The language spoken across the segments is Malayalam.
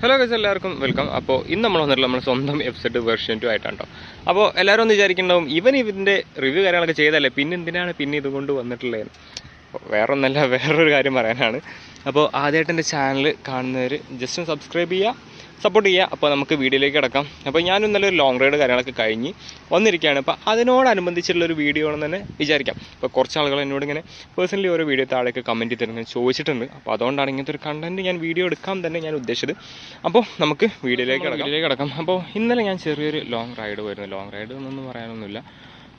ഹലോ ഗസ് എല്ലാവർക്കും വെൽക്കം അപ്പോൾ ഇന്ന് നമ്മൾ വന്നിട്ടുള്ള നമ്മുടെ സ്വന്തം എപ്പിസോഡ് വെർഷൻ ടു ആയിട്ടാണ് കേട്ടോ അപ്പോൾ എല്ലാവരും ഒന്ന് വിചാരിക്കുന്നുണ്ടാവും ഇവൻ ഇതിന്റെ റിവ്യൂ കാര്യങ്ങളൊക്കെ ചെയ്തല്ലേ പിന്നെ എന്തിനാണ് പിന്നെ ഇതുകൊണ്ട് വന്നിട്ടുള്ളത് വേറെ ഒന്നല്ല വേറൊരു കാര്യം പറയാനാണ്. അപ്പോൾ ആദ്യമായിട്ട് എന്റെ ചാനൽ കാണുന്നവർ ജസ്റ്റ് സബ്സ്ക്രൈബ് ചെയ്യുക സപ്പോർട്ട് ചെയ്യുക അപ്പോൾ നമുക്ക് വീഡിയോയിലേക്ക് കിടക്കാം. അപ്പോൾ ഞാൻ ഇന്നലെ ഒരു ലോങ് റൈഡ് കാര്യങ്ങളൊക്കെ കഴിഞ്ഞ് വന്നിരിക്കുകയാണ്. അപ്പോൾ അതിനോടനുബന്ധിച്ചുള്ള ഒരു വീഡിയോ ആണെന്ന് തന്നെ വിചാരിക്കാം. അപ്പോൾ കുറച്ച് ആളുകൾ എന്നോട് ഇങ്ങനെ പേഴ്സണലി ഓരോ വീഡിയോ താഴേക്ക് കമന്റ് തരുന്നത് ചോദിച്ചിട്ടുണ്ട്. അപ്പോൾ അതുകൊണ്ടാണ് ഇങ്ങനത്തെ ഒരു കണ്ടന്റ് ഞാൻ വീഡിയോ എടുക്കാൻ തന്നെ ഞാൻ ഉദ്ദേശിച്ചത്. അപ്പോൾ നമുക്ക് വീഡിയോയിലേക്ക് വീഡിയോയിലേക്ക് കിടക്കാം. അപ്പോൾ ഇന്നലെ ഞാൻ ചെറിയൊരു ലോങ് റൈഡ് പോയിരുന്നു. ലോങ് റൈഡ് എന്നൊന്നും പറയാനൊന്നുമില്ല.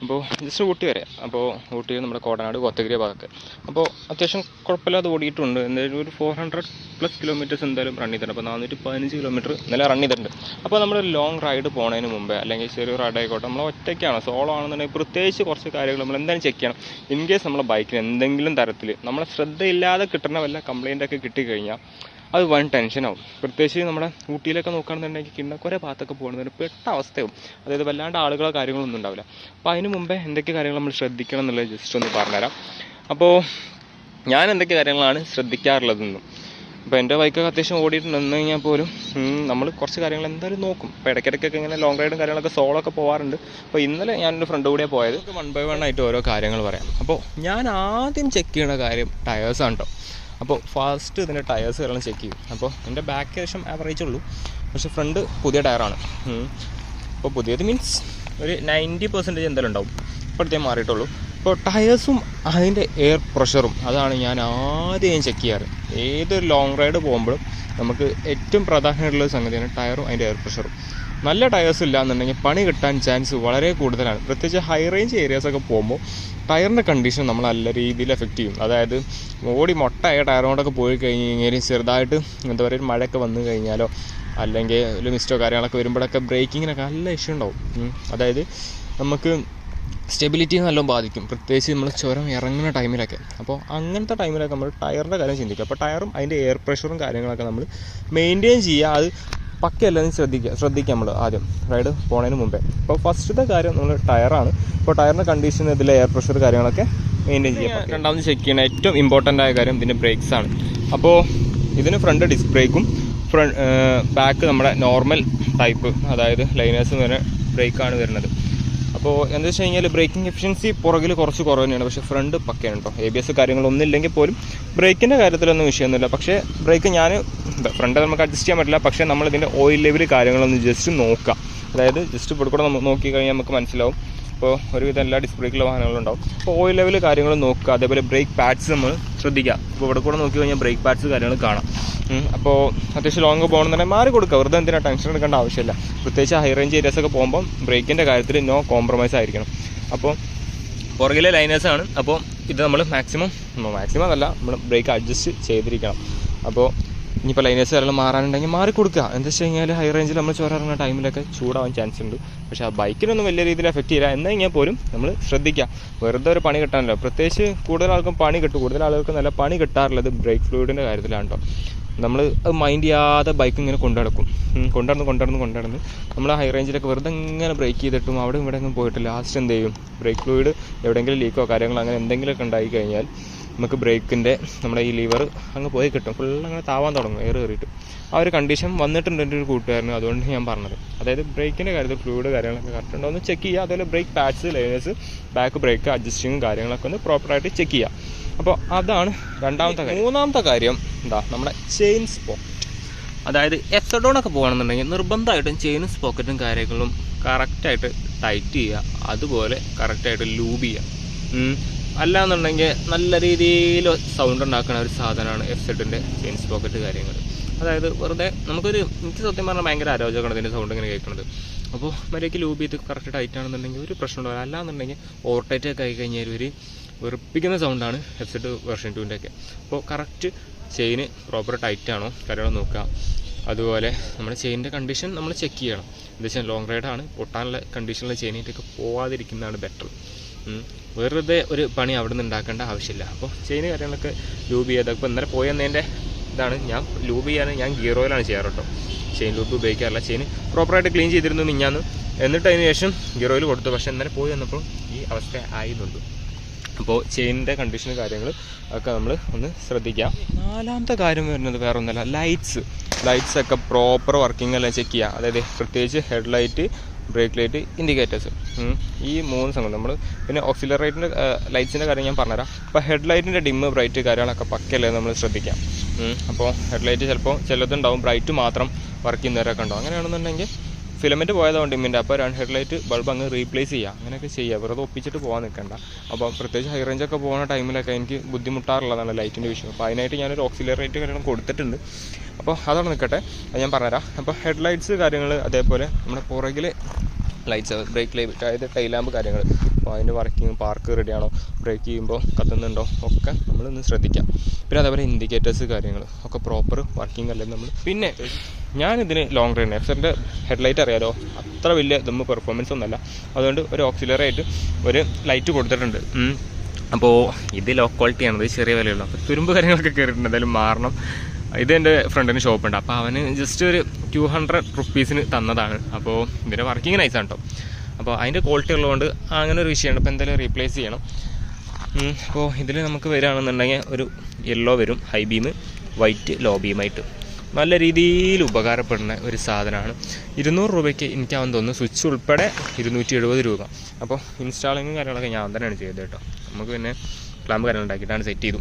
അപ്പോൾ ജസ്റ്റ് ഊട്ടി വരെ. അപ്പോൾ ഊട്ടി നമ്മുടെ കോടനാട് കൊത്തഗിരി ഭാഗത്ത്. അപ്പോൾ അത്യാവശ്യം കുഴപ്പമില്ലാതെ ഓടിയിട്ടുണ്ട്. എന്തായാലും ഒരു ഫോർ ഹൺഡ്രഡ് പ്ലസ് കിലോമീറ്റേഴ്സ് എന്തായാലും റൺ ചെയ്തിട്ടുണ്ട്. അപ്പോൾ നാനൂറ്റി പതിനഞ്ച് കിലോമീറ്റർ ഇന്നലെ റൺ ചെയ്തിട്ടുണ്ട്. അപ്പോൾ നമ്മൾ ലോങ് റൈഡ് പോണതിന് മുമ്പേ അല്ലെങ്കിൽ ചെറിയ റൈഡ് ആയിക്കോട്ടെ നമ്മൾ ഒറ്റയ്ക്കാണ്. സോളോ ആണെന്നുണ്ടെങ്കിൽ പ്രത്യേകിച്ച് കുറച്ച് കാര്യങ്ങൾ നമ്മൾ എന്തായാലും ചെക്ക് ചെയ്യണം. ഇൻ കേസ് നമ്മുടെ ബൈക്കിന് എന്തെങ്കിലും തരത്തിൽ നമ്മളെ ശ്രദ്ധയില്ലാതെ കിട്ടുന്ന വല്ല കംപ്ലൈന്റ് ഒക്കെ കിട്ടിക്കഴിഞ്ഞാൽ അത് വൺ ടെൻഷനാവും പ്രത്യേകിച്ച് നമ്മുടെ ഊട്ടിയിലൊക്കെ നോക്കുകയാണെന്നുണ്ടെങ്കിൽ കുറേ ഭാഗത്തൊക്കെ പോകുന്നതിന് പെട്ട അവസ്ഥയാവും. അതായത് വല്ലാണ്ട് ആളുകളോ കാര്യങ്ങളൊന്നും ഉണ്ടാവില്ല. അപ്പോൾ അതിന് മുമ്പേ എന്തൊക്കെ കാര്യങ്ങൾ നമ്മൾ ശ്രദ്ധിക്കണം എന്നുള്ളത് ജസ്റ്റ് ഒന്ന് പറഞ്ഞുതരാം. അപ്പോൾ ഞാൻ എന്തൊക്കെ കാര്യങ്ങളാണ് ശ്രദ്ധിക്കാറുള്ളതെന്നും. അപ്പോൾ എന്റെ ബൈക്കൊക്കെ അത്യാവശ്യം ഓടിയിട്ടുണ്ടെന്ന് കഴിഞ്ഞാൽ പോലും നമ്മൾ കുറച്ച് കാര്യങ്ങൾ എന്തായാലും നോക്കും. അപ്പോൾ ഇടയ്ക്കിടയ്ക്കൊക്കെ ഇങ്ങനെ ലോങ് റൈഡും കാര്യങ്ങളൊക്കെ സോളോ ഒക്കെ പോകാറുണ്ട് അപ്പോൾ ഇന്നലെ ഞാനൊരു ഫ്രണ്ട് കൂടിയാണ് പോയത്. വൺ ബൈ വൺ ആയിട്ട് ഓരോ കാര്യങ്ങൾ പറയാം. അപ്പോൾ ഞാൻ ആദ്യം ചെക്ക് ചെയ്യുന്ന കാര്യം ടയേഴ്സാണ് കേട്ടോ അപ്പോൾ ഫാസ്റ്റ് ഇതിന്റെ ടയേഴ്സ് എല്ലാം ചെക്ക് ചെയ്യും. അപ്പോൾ എന്റെ ബാക്ക് ഏകദേശം ആവറേജ് ഉള്ളൂ. പക്ഷേ ഫ്രണ്ട് പുതിയ ടയറാണ് അപ്പോൾ പുതിയത് മീൻസ് ഒരു നയന്റി പെർസെന്റേജ് എന്തായാലും ഉണ്ടാവും. ഇപ്പോഴത്തേ മാറിയിട്ടുള്ളൂ. അപ്പോൾ ടയേഴ്സും അതിന്റെ എയർ പ്രഷറും അതാണ് ഞാൻ ആദ്യം ചെക്ക് ചെയ്യാറ്. ഏതൊരു ലോങ് റൈഡ് പോകുമ്പോഴും നമുക്ക് ഏറ്റവും പ്രാധാന്യമുള്ള സംഗതിയാണ് ടയറും അതിന്റെ എയർ പ്രഷറും നല്ല ടയേഴ്സ് ഇല്ല എന്നുണ്ടെങ്കിൽ പണി കിട്ടാൻ ചാൻസ് വളരെ കൂടുതലാണ്. പ്രത്യേകിച്ച് ഹൈ റേഞ്ച് ഏരിയാസൊക്കെ പോകുമ്പോൾ ടയറിന്റെ കണ്ടീഷൻ നമ്മൾ നല്ല രീതിയിൽ എഫക്റ്റ് ചെയ്യും. അതായത് ഓടി മൊട്ടയായ ടയർ കൊണ്ടൊക്കെ പോയി കഴിഞ്ഞ് കഴിഞ്ഞാൽ ചെറുതായിട്ട് എന്താ പറയുക ഒരു മഴയൊക്കെ വന്നു കഴിഞ്ഞാലോ അല്ലെങ്കിൽ ഒരു മിസ്റ്റോ കാര്യങ്ങളൊക്കെ വരുമ്പോഴൊക്കെ ബ്രേക്കിങ്ങിനൊക്കെ നല്ല ഇഷ്യൂ ഉണ്ടാവും. അതായത് നമുക്ക് സ്റ്റെബിലിറ്റി നല്ലോണം ബാധിക്കും. പ്രത്യേകിച്ച് നമ്മൾ ചുരം ഇറങ്ങുന്ന ടൈമിലൊക്കെ അപ്പോൾ അങ്ങനത്തെ ടൈമിലൊക്കെ നമ്മൾ ടയറിന്റെ കാര്യം ചിന്തിക്കുക അപ്പോൾ ടയറും അതിന്റെ എയർ പ്രഷറും കാര്യങ്ങളൊക്കെ നമ്മൾ മെയിന്റെയിൻ ചെയ്യുക. അത് പക്കയല്ലെന്ന് ശ്രദ്ധിക്കുക ശ്രദ്ധിക്കുക നമ്മൾ ആദ്യം റൈഡ് പോണതിന് മുമ്പേ. അപ്പോൾ ഫസ്റ്റത്തെ കാര്യം നമ്മൾ ടയറാണ്. ഇപ്പോൾ ടയറിന്റെ കണ്ടീഷൻ ഇതിലെ എയർ പ്രഷർ കാര്യങ്ങളൊക്കെ മെയിന്റെയിൻ ചെയ്യുക രണ്ടാമത് ചെക്ക് ചെയ്യണം. ഏറ്റവും ഇമ്പോർട്ടന്റ് ആയ കാര്യം ഇതിന്റെ ബ്രേക്സ് ആണ്. അപ്പോൾ ഇതിന് ഫ്രണ്ട് ഡിസ്ക് ബ്രേക്കും ഫ്രണ്ട് ബാക്ക് നമ്മുടെ നോർമൽ ടൈപ്പ് അതായത് ലൈനേഴ്സ് വരെ ബ്രേക്കാണ് വരുന്നത്. അപ്പോൾ എന്താ വെച്ച് കഴിഞ്ഞാൽ ബ്രേക്കിംഗ് എഫിഷ്യൻസി പുറകിൽ കുറച്ച് കുറവ് തന്നെയാണ് പക്ഷേ ഫ്രണ്ട് പക്കയാണ് കേട്ടോ എ ബി എസ് കാര്യങ്ങളൊന്നും ഇല്ലെങ്കിൽ പോലും ബ്രേക്കിന്റെ കാര്യത്തിലൊന്നും വിഷയമൊന്നുമില്ല പക്ഷേ ബ്രേക്ക് ഞാൻ ഫ്രണ്ട് നമുക്ക് അഡ്ജസ്റ്റ് ചെയ്യാൻ പറ്റില്ല. പക്ഷേ നമ്മൾ ഇതിന്റെ ഓയിൽ ലെവൽ കാര്യങ്ങളൊന്ന് ജസ്റ്റ് നോക്കാം. അതായത് ജസ്റ്റ് ഇവിടെ കൂടെ നോക്കി കഴിഞ്ഞാൽ നമുക്ക് മനസ്സിലാവും. ഇപ്പോൾ ഒരുവിധം എല്ലാ ഡിസ്പ്ലേക്കുള്ള ബ്രേക്കുള്ള വാഹനങ്ങളും ഉണ്ടാവും. അപ്പോൾ ഓയിൽ ലെവൽ കാര്യങ്ങൾ നോക്കുക. അതേപോലെ ബ്രേക്ക് പാഡ്സ് നമ്മൾ ശ്രദ്ധിക്കുക. ഇപ്പോൾ ഇവിടെ കൂടെ നോക്കി കഴിഞ്ഞാൽ ബ്രേക്ക് പാഡ്സ് കാര്യങ്ങൾ കാണാം. അപ്പോൾ അത്യാവശ്യം ലോങ് പോകണമെന്നുണ്ടെങ്കിൽ മാറി കൊടുക്കുക. വെറുതെ എന്തിനാ ടെൻഷൻ എടുക്കേണ്ട ആവശ്യമില്ല. പ്രത്യേകിച്ച് ഹൈ റേഞ്ച് ഏരിയാസ് ഒക്കെ പോകുമ്പോൾ ബ്രേക്കിന്റെ കാര്യത്തിൽ നോ കോംപ്രമൈസ് ആയിരിക്കണം. അപ്പോൾ പുറകിലെ ലൈനേഴ്സ് ആണ്. അപ്പോൾ ഇത് നമ്മൾ മാക്സിമം മാക്സിമം അല്ല നമ്മൾ ബ്രേക്ക് അഡ്ജസ്റ്റ് ചെയ്തിരിക്കണം. അപ്പോൾ ഇനിയിപ്പോൾ ലൈനേഴ്സ് കാരണം മാറാനുണ്ടെങ്കിൽ മാറി കൊടുക്കുക. എന്താ വെച്ച് കഴിഞ്ഞാൽ ഹൈ റേഞ്ചിൽ നമ്മൾ ചോര ടൈമിലൊക്കെ ചൂടാവാൻ ചാൻസ് ഉണ്ട്. പക്ഷേ ആ ബൈക്കിനൊന്നും വലിയ രീതിയിൽ എഫക്റ്റ് ചെയ്യില്ല. എന്നാൽ കഴിഞ്ഞാൽ പോലും നമ്മൾ ശ്രദ്ധിക്കുക. വെറുതെ ഒരു പണി കിട്ടാനല്ലോ. പ്രത്യേകിച്ച് കൂടുതൽ ആൾക്കും പണി കിട്ടും. കൂടുതൽ ആളുകൾക്ക് നല്ല പണി കിട്ടാറുള്ളത് ബ്രേക്ക് ഫ്ലൂയിഡിന്റെ കാര്യത്തിലാണ് കേട്ടോ നമ്മൾ മൈൻഡ് ചെയ്യാതെ ബൈക്ക് ഇങ്ങനെ കൊണ്ടുനടക്കും കൊണ്ടുനടന്ന് കൊണ്ടുനടന്ന് കൊണ്ടുനടന്ന് നമ്മൾ ഹൈ റേഞ്ചിലൊക്കെ വെറുതെ ഇങ്ങനെ ബ്രേക്ക് ചെയ്തിട്ടും അവിടെ ഇവിടെ എങ്ങും പോയിട്ട് ലാസ്റ്റ് എന്ത് ചെയ്യും? ബ്രേക്ക് ഫ്ലൂയിഡ് എവിടെയെങ്കിലും ലീക്കോ കാര്യങ്ങളോ അങ്ങനെ എന്തെങ്കിലുമൊക്കെ ഉണ്ടായി കഴിഞ്ഞാൽ നമുക്ക് ബ്രേക്കിന്റെ നമ്മുടെ ഈ ലിവർ അങ്ങ് പോയി കിട്ടും. ഫുൾ അങ്ങനെ താവാൻ തുടങ്ങും എയർ കയറിയിട്ട് ആ ഒരു കണ്ടീഷൻ വന്നിട്ടുണ്ട് എന്റെ ഒരു കൂട്ടുകാരന് അതുകൊണ്ട് ഞാൻ പറഞ്ഞത്. അതായത് ബ്രേക്കിന്റെ കാര്യത്തിൽ ഫ്ലൂയിഡ് കാര്യങ്ങളൊക്കെ കറക്റ്റ് ഉണ്ടോ ഒന്ന് ചെക്ക് ചെയ്യുക. അതുപോലെ brake pads liners back brake അഡ്ജസ്റ്റിങ്ങും കാര്യങ്ങളൊക്കെ ഒന്ന് പ്രോപ്പറായിട്ട് ചെക്ക് ചെയ്യുക. അപ്പോൾ അതാണ് രണ്ടാമത്തെ കാര്യം. മൂന്നാമത്തെ കാര്യം എന്താ നമ്മുടെ ചെയിൻ സ്പോക്കറ്റ് അതായത് എഫ്സഡോണൊക്കെ പോകുകയാണെന്നുണ്ടെങ്കിൽ നിർബന്ധമായിട്ടും ചെയിനും സ്പോക്കറ്റും കാര്യങ്ങളും കറക്റ്റായിട്ട് ടൈറ്റ് ചെയ്യുക. അതുപോലെ കറക്റ്റായിട്ട് ലൂബ് ചെയ്യുക. അല്ലാന്നുണ്ടെങ്കിൽ നല്ല രീതിയിൽ സൗണ്ട് ഉണ്ടാക്കുന്ന ഒരു സാധനമാണ് എഫ് സെഡിന്റെ ചെയിൻ സ്പോക്കറ്റ് കാര്യങ്ങൾ. അതായത് വെറുതെ നമുക്കൊരു എനിക്ക് സത്യം പറഞ്ഞാൽ ഭയങ്കര അരോചകമാണ് ഇതിന്റെ സൗണ്ട് ഇങ്ങനെ കേൾക്കുന്നത് അപ്പോൾ മര്യാദയ്ക്ക് ലൂബ് ചെയ്ത് കറക്റ്റ് ടൈറ്റ് ആണെന്നുണ്ടെങ്കിൽ ഒരു പ്രശ്നം ഉണ്ടാവില്ല അല്ലാന്നുണ്ടെങ്കിൽ ഓവർടൈറ്റ് ഒക്കെ ആയി കഴിഞ്ഞാൽ ഒരു വെറുപ്പിക്കുന്ന സൗണ്ടാണ് എഫ് സെഡ് വെർഷൻ ടുവിന്റെ ഒക്കെ അപ്പോൾ കറക്റ്റ് ചെയിന് പ്രോപ്പർ ടൈറ്റ് ആണോ കാര്യങ്ങൾ നോക്കുക. അതുപോലെ നമ്മുടെ ചെയിനിന്റെ കണ്ടീഷൻ നമ്മൾ ചെക്ക് ചെയ്യണം. എന്താ വെച്ചാൽ ലോങ് റൈഡാണ് പൊട്ടാനുള്ള കണ്ടീഷനിലെ ചെയിനായിട്ടൊക്കെ പോവാതിരിക്കുന്നതാണ് ബെറ്റർ വെറുതെ ഒരു പണി അവിടെ നിന്ന് ഉണ്ടാക്കേണ്ട ആവശ്യമില്ല. അപ്പോൾ ചെയിന് കാര്യങ്ങളൊക്കെ ലൂബ് ചെയ്ത്. അപ്പോൾ ഇന്നലെ പോയെന്നതിന്റെ ഇതാണ് ഞാൻ ലൂബ് ചെയ്യാൻ ഞാൻ ഗിയർ ഓയിലാണ് ചെയ്യാറ് കേട്ടോ. ചെയിൻ ലൂബ് ഉപയോഗിക്കാറില്ല. ചെയിൻ പ്രോപ്പറായിട്ട് ക്ലീൻ ചെയ്തിരുന്നു മിഞ്ഞാന്ന്. എന്നിട്ട് അതിന് ശേഷം ഗിയർ ഓയിൽ കൊടുത്തു. പക്ഷേ ഇന്നലെ പോയി വന്നപ്പോൾ ഈ അവസ്ഥ ആയിരുന്നുണ്ട് അപ്പോൾ ചെയിനിന്റെ കണ്ടീഷൻ കാര്യങ്ങൾ ഒക്കെ നമ്മൾ ഒന്ന് ശ്രദ്ധിക്കാം. നാലാമത്തെ കാര്യം വരുന്നത് വേറെ ഒന്നുമല്ല. ലൈറ്റ്സ് ലൈറ്റ്സ് ഒക്കെ പ്രോപ്പർ വർക്കിംഗ് എല്ലാം ചെക്ക് ചെയ്യുക. അതായത് പ്രത്യേകിച്ച് headlight brake light indicators ഈ മൂന്ന് സംഗതി നമ്മൾ പിന്നെ ഓക്സിലറേറ്റിന്റെ ലൈറ്റ്സിന്റെ കാര്യം ഞാൻ പറഞ്ഞുതരാം. അപ്പോൾ ഹെഡ് ലൈറ്റിന്റെ ഡിമ്മ് ബ്രൈറ്റ് കാര്യങ്ങളൊക്കെ പക്കല്ലേ നമ്മൾ ശ്രദ്ധിക്കാം. അപ്പോൾ ഹെഡ് ലൈറ്റ് ചിലപ്പോൾ ചിലതുണ്ടാവും ബ്രൈറ്റ് മാത്രം വർക്ക് ചെയ്യുന്നവരൊക്കെ ഉണ്ടാവും. അങ്ങനെയാണെന്നുണ്ടെങ്കിൽ ഫിലമെന്റ് പോയതുകൊണ്ട് ഇമ്മിന്റെ അപ്പോൾ രണ്ട് ഹെഡ് ലൈറ്റ് ബൾബ് അങ്ങ് റീപ്ലേസ് ചെയ്യുക അങ്ങനെയൊക്കെ ചെയ്യുക വെറുതെ ഒപ്പിച്ചിട്ട് പോകാൻ നിൽക്കണ്ട. അപ്പോൾ പ്രത്യേകിച്ച് ഹൈ റേഞ്ചൊക്കെ പോകുന്ന ടൈമിലൊക്കെ എനിക്ക് ബുദ്ധിമുട്ടാറുള്ളതാണ് ലൈറ്റിന്റെ വിഷയം. അപ്പോൾ അതിനായിട്ട് ഞാനൊരു ഓക്സിലറേറ്റ് കാര്യങ്ങൾ കൊടുത്തിട്ടുണ്ട്. അപ്പോൾ അതവിടെ നിൽക്കട്ടെ. അത് ഞാൻ പറഞ്ഞുതരാം. അപ്പോൾ ഹെഡ് ലൈറ്റ്സ് കാര്യങ്ങൾ അതേപോലെ നമ്മുടെ പുറകിൽ ലൈറ്റ്സ് ബ്രേക്ക് ലൈറ്റ് അതായത് ടൈൽ ലാമ്പ് കാര്യങ്ങൾ. അപ്പോൾ അതിന്റെ വർക്കിംഗ് പാർക്ക് റെഡിയാണോ ബ്രേക്ക് ചെയ്യുമ്പോൾ കത്തുന്നുണ്ടോ? ഒക്കെ നമ്മളൊന്ന് ശ്രദ്ധിക്കാം. പിന്നെ അതേപോലെ ഇൻഡിക്കേറ്റേഴ്സ് കാര്യങ്ങൾ. ഒക്കെ പ്രോപ്പർ വർക്കിംഗ് അല്ലേ നമ്മൾ പിന്നെ ഞാനിതിന് ലോങ് റേഞ്ച് എഫ്സറിന്റെ ഹെഡ്ലൈറ്റ് അറിയാലോ? അത്ര വലിയ ഇതൊന്നും പെർഫോമൻസ് ഒന്നുമല്ല. അതുകൊണ്ട് ഒരു ഓക്സിലറി ആയിട്ട് ഒരു ലൈറ്റ് കൊടുത്തിട്ടുണ്ട്. അപ്പോൾ ഇത് ലോ ക്വാളിറ്റിയാണ് ഇത് ചെറിയ വിലയുള്ളൂ അപ്പോൾ തുരുമ്പ് കാര്യങ്ങളൊക്കെ കയറിയിട്ടുണ്ട് എന്തായാലും മാറണം. ഇത് എന്റെ ഫ്രണ്ടിന് ഷോപ്പുണ്ട് അപ്പോൾ അവന് ജസ്റ്റ് ഒരു ടു ഹൺഡ്രഡ് റുപ്പീസിന് തന്നതാണ്. അപ്പോൾ ഇതിന്റെ വർക്കിംഗ് നൈസാണ് കേട്ടോ അപ്പോൾ അതിന്റെ ക്വാളിറ്റി ഉള്ളതുകൊണ്ട് അങ്ങനെ ഒരു വിഷയമാണ്. അപ്പോൾ എന്തായാലും റീപ്ലേസ് ചെയ്യണം. അപ്പോൾ ഇതിൽ നമുക്ക് വരികയാണെന്നുണ്ടെങ്കിൽ ഒരു യെല്ലോ വരും. ഹൈ ബീം വൈറ്റ് ലോ ബീമായിട്ട് നല്ല രീതിയിൽ ഉപകാരപ്പെടുന്ന ഒരു സാധനമാണ്. ഇരുന്നൂറ് രൂപയ്ക്ക് എനിക്ക് തോന്നുന്നു. സ്വിച്ച് ഉൾപ്പെടെ ഇരുന്നൂറ്റി എഴുപത് രൂപ അപ്പോൾ ഇൻസ്റ്റാളിങ്ങും കാര്യങ്ങളൊക്കെ ഞാൻ തന്നെയാണ് ചെയ്തത് കേട്ടോ നമുക്ക് പിന്നെ ക്ലാമ്പ് കാര്യങ്ങൾ ഉണ്ടാക്കിയിട്ടാണ് സെറ്റ് ചെയ്തു.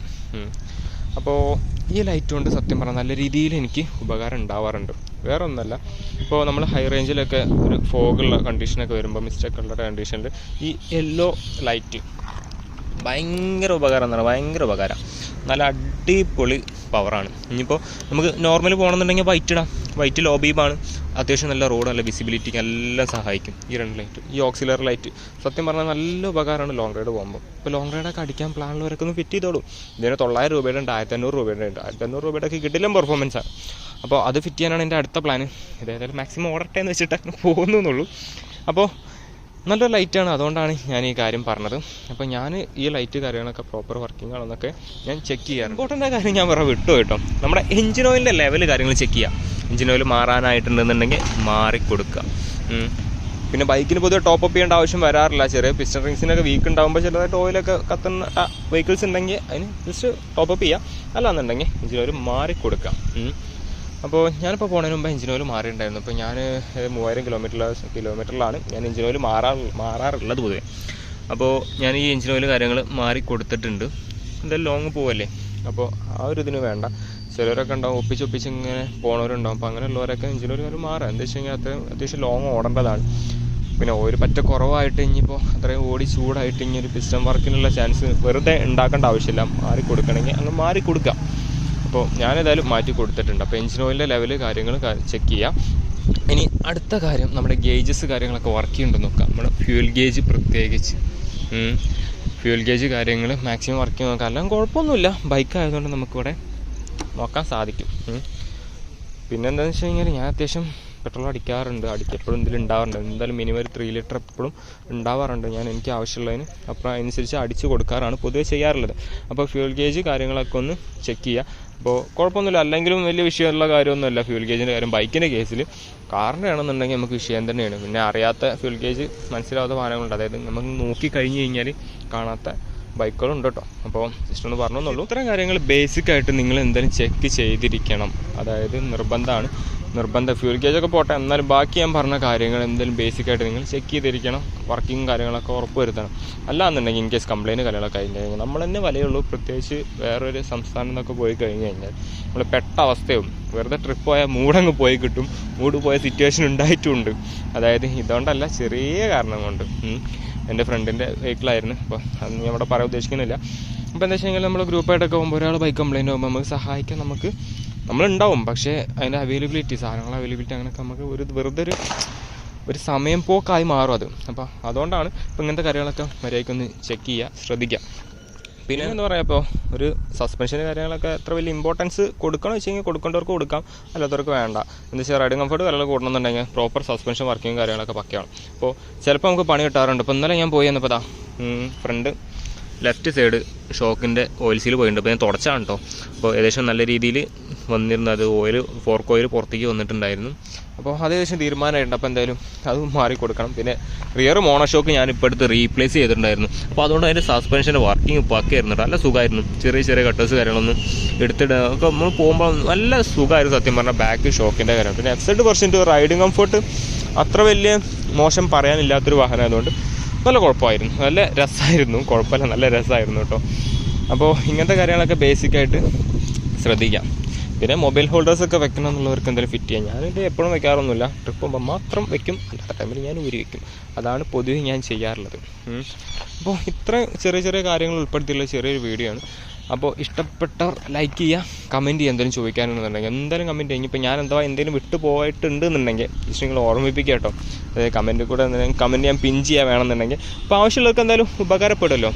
അപ്പോൾ ഈ ലൈറ്റ് കൊണ്ട് സത്യം പറഞ്ഞാൽ നല്ല രീതിയിൽ എനിക്ക് ഉപകാരം ഉണ്ടാവാറുണ്ട്. വേറെ ഒന്നല്ല ഇപ്പോൾ നമ്മൾ ഹൈ റേഞ്ചിലൊക്കെ ഒരു ഫോഗുള്ള കണ്ടീഷനൊക്കെ വരുമ്പോൾ മിസ്റ്റേക്ക് ഉള്ള കണ്ടീഷനിൽ ഈ യെല്ലോ ലൈറ്റ് ഭയങ്കര ഉപകാരം എന്നാണ് ഭയങ്കര ഉപകാരം. നല്ല അടിപൊളി പവറാണ് ഇനിയിപ്പോൾ നമുക്ക് നോർമൽ പോകണമെന്നുണ്ടെങ്കിൽ വൈറ്റ് ഇടാം. വൈറ്റ് ലോ ബീമാണ് അത്യാവശ്യം നല്ല റോഡ് നല്ല വിസിബിലിറ്റിക്ക് എല്ലാം സഹായിക്കും ഈ രണ്ട് ലൈറ്റ് ഈ ഓക്സിലർ ലൈറ്റ് സത്യം പറഞ്ഞാൽ നല്ല ഉപകാരമാണ് ലോങ് റൈഡ് പോകുമ്പോൾ ഇപ്പോൾ ലോങ് റൈഡൊക്കെ അടിക്കാൻ പ്ലാനുള്ളവരൊക്കെ ഒന്ന് ഫിറ്റ് ചെയ്തോളൂ. ഇതിന് തൊള്ളായിരം രൂപയുടെ ഉണ്ട് ആയിരത്തി അഞ്ഞൂറ് രൂപയുടെ ഉണ്ട്. ആയിരത്തി അഞ്ഞൂറ് രൂപയുടെ ഒക്കെ കിട്ടില്ല പെർഫോമൻസാണ് അപ്പോൾ അത് ഫിറ്റ് ചെയ്യാനാണ് എന്റെ അടുത്ത പ്ലാൻ ഇതേതായാലും മാക്സിമം ഓർഡർ എന്ന് വെച്ചിട്ട് പോകുന്നു എന്നുള്ളൂ അപ്പോൾ നല്ലൊരു ലൈറ്റാണ് അതുകൊണ്ടാണ് ഞാൻ ഈ കാര്യം പറഞ്ഞത്. അപ്പോൾ ഞാൻ ഈ ലൈറ്റ് കാര്യങ്ങളൊക്കെ പ്രോപ്പർ വർക്കിംഗ് ആണെന്നൊക്കെ ഞാൻ ചെക്ക് ചെയ്യാറ് ഇമ്പോർട്ടന്റ് കാര്യം ഞാൻ പറയാം വിട്ടു കേട്ടോ. നമ്മുടെ എഞ്ചിൻ ഓയിലിന്റെ ലെവൽ കാര്യങ്ങൾ ചെക്ക് ചെയ്യുക എഞ്ചിൻ ഓയിൽ മാറാനായിട്ടുണ്ടെന്നുണ്ടെങ്കിൽ മാറിക്കൊടുക്കുക. പിന്നെ ബൈക്കിന് പൊതുവെ ടോപ്പ് അപ്പ് ചെയ്യേണ്ട ആവശ്യം വരാറില്ല. ചെറിയ പിസ്റ്റൺ റിങ്സിനൊക്കെ വീക്ക് ഉണ്ടാകുമ്പോൾ ചിലതായിട്ട് ഓയിലൊക്കെ കത്തുന്ന വെഹിക്കിൾസ് ഉണ്ടെങ്കിൽ അതിന് ജസ്റ്റ് ടോപ്പ് അപ്പ് ചെയ്യുക അല്ലാന്നുണ്ടെങ്കിൽ എഞ്ചിൻ ഓയിൽ മാറിക്കൊടുക്കുക. അപ്പോൾ ഞാനിപ്പോൾ പോണതിന് മുമ്പ് എഞ്ചിൻ ഓയിൽ മാറിയിട്ടുണ്ടായിരുന്നു. അപ്പോൾ ഞാൻ മൂവായിരം കിലോമീറ്റർ കിലോമീറ്ററിലാണ് ഞാൻ എഞ്ചിൻ ഓയിൽ മാറാ മാറാറുള്ളത് പൊതുവെ. അപ്പോൾ ഞാൻ ഈ എഞ്ചിൻ ഓയിൽ കാര്യങ്ങൾ മാറി കൊടുത്തിട്ടുണ്ട്. എന്തായാലും ലോങ് പോവല്ലേ? അപ്പോൾ ആ ഒരു ഇതിന് വേണ്ട. ചിലരൊക്കെ ഉണ്ടാവും ഒപ്പിച്ച് ഇങ്ങനെ പോണവരുണ്ടാവും. അപ്പോൾ അങ്ങനെയുള്ളവരൊക്കെ എഞ്ചിൻ ഓയിൽ കാര്യം മാറാം. എന്താ വെച്ച് കഴിഞ്ഞാൽ അത്രയും അത്യാവശ്യം ലോങ് ഓടേണ്ടതാണ്. പിന്നെ ഒരു പറ്റ കുറവായിട്ട് ഇനിയിപ്പോൾ അത്രയും ഓടി ചൂടായിട്ട് ഇനി ഒരു പിസ്റ്റം വർക്കിനുള്ള ചാൻസ് വെറുതെ ഉണ്ടാക്കേണ്ട ആവശ്യമില്ല. മാറി കൊടുക്കണമെങ്കിൽ അങ്ങ് മാറി കൊടുക്കാം. അപ്പോൾ ഞാനേതായാലും മാറ്റി കൊടുത്തിട്ടുണ്ട്. അപ്പോൾ എഞ്ചിൻ ഓയിലിന്റെ ലെവൽ കാര്യങ്ങൾ ചെക്ക് ചെയ്യാം. ഇനി അടുത്ത കാര്യം നമ്മുടെ ഗേജസ് കാര്യങ്ങളൊക്കെ വർക്ക് ചെയ്യുന്നുണ്ടെന്ന് നോക്കാം. നമ്മുടെ ഫ്യൂൽ ഗേജ് പ്രത്യേകിച്ച്. ഫ്യൂൽ ഗേജ് കാര്യങ്ങൾ മാക്സിമം വർക്ക് ചെയ്ത് നോക്കാം. എല്ലാം കുഴപ്പമൊന്നുമില്ല. ബൈക്ക് ആയതുകൊണ്ട് നമുക്കിവിടെ നോക്കാൻ സാധിക്കും. പിന്നെന്താണെന്ന് വെച്ച് കഴിഞ്ഞാൽ ഞാൻ അത്യാവശ്യം പെട്രോൾ അടിക്കാറുണ്ട്. അടിക്ക് എപ്പോഴും ഇതിൽ ഉണ്ടാവാറുണ്ട്. എന്തായാലും മിനിമം ഒരു ത്രീ ലിറ്റർ എപ്പോഴും ഉണ്ടാവാറുണ്ട്. ഞാൻ എനിക്ക് ആവശ്യമുള്ളതിന് അപ്പോൾ അതിനനുസരിച്ച് അടിച്ച് കൊടുക്കാറാണ് പൊതുവെ ചെയ്യാറുള്ളത്. അപ്പോൾ ഫ്യൂൽ ഗേജ് കാര്യങ്ങളൊക്കെ ഒന്ന് ചെക്ക് ചെയ്യുക അപ്പോൾ കുഴപ്പമൊന്നുമില്ല. അല്ലെങ്കിലും വലിയ വിഷയമുള്ള കാര്യമൊന്നുമല്ല ഫ്യൂൽ ഗേജിന്റെ കാര്യം. ബൈക്കിന്റെ കേസിൽ കാറിന്റെ ആണെന്നുണ്ടെങ്കിൽ നമുക്ക് വിഷയം തന്നെയാണ്. പിന്നെ അറിയാത്ത ഫ്യൂൽ ഗേജ് മനസ്സിലാവാത്ത വാഹനങ്ങളുണ്ട്. അതായത് നമുക്ക് നോക്കി കഴിഞ്ഞ് കഴിഞ്ഞാൽ കാണാത്ത ബൈക്കുകളുണ്ട് കേട്ടോ. അപ്പോൾ ജസ്റ്റ് ഒന്ന് പറഞ്ഞു എന്നുള്ളൂ ഇത്തരം കാര്യങ്ങൾ ബേസിക് ആയിട്ട് നിങ്ങൾ എന്തായാലും ചെക്ക് ചെയ്തിരിക്കണം. അതായത് നിർബന്ധമാണ്. നിർബന്ധം ഫ്യൂൽ ഗേജൊക്കെ പോട്ടെ. എന്നാലും ബാക്കി ഞാൻ പറഞ്ഞ കാര്യങ്ങൾ എന്തെങ്കിലും ബേസിക് ആയിട്ട് നിങ്ങൾ ചെക്ക് ചെയ്തിരിക്കണം. വർക്കിംഗ് കാര്യങ്ങളൊക്കെ ഉറപ്പ് വരുത്തണം അല്ലാന്നുണ്ടെങ്കിൽ ഇൻ കേസ് കംപ്ലൈന്റ് കാര്യങ്ങളൊക്കെ കഴിഞ്ഞ് കഴിഞ്ഞാൽ നമ്മൾ തന്നെ വിലയുള്ളൂ. പ്രത്യേകിച്ച് വേറൊരു സംസ്ഥാനം എന്നൊക്കെ പോയി കഴിഞ്ഞ് കഴിഞ്ഞാൽ നമ്മൾ പെട്ട അവസ്ഥയും വെറുതെ ട്രിപ്പ് പോയാൽ മൂടങ്ങ് പോയി കിട്ടും. മൂട് പോയ സിറ്റുവേഷൻ ഉണ്ടായിട്ടുണ്ട്. അതായത് ഇതുകൊണ്ടല്ല ചെറിയ കാരണം കൊണ്ട്. എന്റെ ഫ്രണ്ടിന്റെ വെഹിക്കിളായിരുന്നു അപ്പോൾ അത് ഞാൻ ഇവിടെ പറയാൻ ഉദ്ദേശിക്കുന്നില്ല. അപ്പോൾ എന്താ വെച്ച് കഴിഞ്ഞാൽ നമ്മൾ ഗ്രൂപ്പായിട്ടൊക്കെ പോകുമ്പോൾ ഒരാൾ ബൈക്ക് കംപ്ലൈന്റ് ആകുമ്പോൾ നമുക്ക് സഹായിക്കാൻ നമുക്ക് നമ്മളുണ്ടാവും. പക്ഷേ അതിന്റെ അവൈലബിലിറ്റി സാധനങ്ങളുടെ അവൈലബിലിറ്റി അങ്ങനെയൊക്കെ നമുക്ക് ഒരു വെറുതെ ഒരു ഒരു സമയം പോക്കായി മാറും അത്. അപ്പോൾ അതുകൊണ്ടാണ് ഇപ്പോൾ ഇങ്ങനത്തെ കാര്യങ്ങളൊക്കെ മര്യാദയ്ക്കൊന്ന് ചെക്ക് ചെയ്യുക ശ്രദ്ധിക്കുക. പിന്നെ എന്ന് പറയുക ഇപ്പോൾ ഒരു സസ്പെൻഷൻ കാര്യങ്ങളൊക്കെ എത്ര വലിയ ഇമ്പോർട്ടൻസ് കൊടുക്കണമെന്ന് വെച്ച് കഴിഞ്ഞാൽ കൊടുക്കേണ്ടവർക്ക് കൊടുക്കാം അല്ലാത്തവർക്ക് വേണ്ട. എന്താ വെച്ചാൽ റൈഡിങ് കംഫർട്ട് കാര്യങ്ങൾ കൂടണമെന്നുണ്ടെങ്കിൽ പ്രോപ്പർ സസ്പെൻഷൻ വർക്കിംഗ് കാര്യങ്ങളൊക്കെ പക്കയാണ്. അപ്പോൾ ചിലപ്പോൾ നമുക്ക് പണി കിട്ടാറുണ്ട്. ഇപ്പോൾ ഇന്നലെ ഞാൻ പോയി എന്നപ്പോൾ ഫ്രണ്ട് ലെഫ്റ്റ് സൈഡ് ഷോക്കിന്റെ ഓയിൽ സീൽ പോയിട്ടുണ്ട്. അപ്പോൾ ഞാൻ തുടച്ചാണ് കേട്ടോ അപ്പോൾ ഏകദേശം നല്ല രീതിയിൽ വന്നിരുന്നത് ഓയിൽ ഫോർക്ക് ഓയിൽ പുറത്തേക്ക് വന്നിട്ടുണ്ടായിരുന്നു. അപ്പോൾ അത് ഏകദേശം തീരുമാനമായിട്ടുണ്ട്. അപ്പോൾ എന്തായാലും അത് മാറി കൊടുക്കണം പിന്നെ റിയർ മോണോഷോക്ക് ഞാൻ ഇപ്പോൾ അടുത്ത് റീപ്ലേസ് ചെയ്തിട്ടുണ്ടായിരുന്നു. അപ്പോൾ അതുകൊണ്ട് അതിന്റെ സസ്പെൻഷന്റെ വർക്കിംഗ് ഒക്കെ ആയിരുന്നു. നല്ല സുഖമായിരുന്നു. ചെറിയ ചെറിയ കട്ടേഴ്സ് കാര്യങ്ങളൊന്നും എടുത്തിട്ട് ഒക്കെ നമ്മൾ പോകുമ്പോൾ നല്ല സുഖമായിരുന്നു സത്യം പറഞ്ഞാൽ ബാക്ക് ഷോക്കിന്റെ കാര്യം. പിന്നെ എക്സൈഡ് സെഡ് പെർസെന്റ് റൈഡിങ് കംഫർട്ട് അത്ര വലിയ മോശം പറയാനില്ലാത്തൊരു വാഹനമായതുകൊണ്ട് നല്ല കുഴപ്പമായിരുന്നു. നല്ല രസമായിരുന്നു. കുഴപ്പമില്ല. നല്ല രസമായിരുന്നു കേട്ടോ. അപ്പോൾ ഇങ്ങനത്തെ കാര്യങ്ങളൊക്കെ ബേസിക്കായിട്ട് ശ്രദ്ധിക്കാം. പിന്നെ മൊബൈൽ ഹോൾഡേഴ്സൊക്കെ വെക്കണം എന്നുള്ളവർക്ക് എന്തെങ്കിലും ഫിറ്റ് ചെയ്യാം. ഞാനിത് എപ്പോഴും വെക്കാറൊന്നുമില്ല. ട്രിപ്പ് പോകുമ്പോൾ മാത്രം വെക്കും. അല്ലാത്ത ടൈമിൽ ഞാൻ ഊരി വെക്കും. അതാണ് പൊതുവെ ഞാൻ ചെയ്യാറുള്ളത്. അപ്പോൾ ഇത്ര ചെറിയ ചെറിയ കാര്യങ്ങൾ ഉൾപ്പെടുത്തിയുള്ള ചെറിയൊരു വീഡിയോ ആണ്. അപ്പോൾ ഇഷ്ടപ്പെട്ടവർ ലൈക്ക് ചെയ്യുക കമന്റ് ചെയ്യുക എന്തെങ്കിലും ചോദിക്കാനുണ്ടെന്നുണ്ടെങ്കിൽ എന്തെങ്കിലും കമന്റ് ചെയ്യും ഇപ്പോൾ ഞാൻ എന്താ എന്തെങ്കിലും വിട്ടു പോയിട്ടുണ്ട് എന്നുണ്ടെങ്കിൽ ജസ്റ്റ് നിങ്ങൾ ഓർമ്മിപ്പിക്കുക കേട്ടോ. അതായത് കമന്റ് കൂടെ എന്തെങ്കിലും കമന്റ് ഞാൻ പിൻ ചെയ്യാൻ വേണമെന്നുണ്ടെങ്കിൽ. അപ്പോൾ ആവശ്യമുള്ളവർക്ക് എന്തായാലും ഉപകാരപ്പെടുമല്ലോ.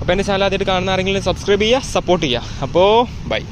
അപ്പോൾ എന്റെ ചാനൽ ആദ്യമായിട്ട് കാണുന്ന ആരെങ്കിലും സബ്സ്ക്രൈബ് ചെയ്യുക സപ്പോർട്ട് ചെയ്യുക. അപ്പോൾ ബൈ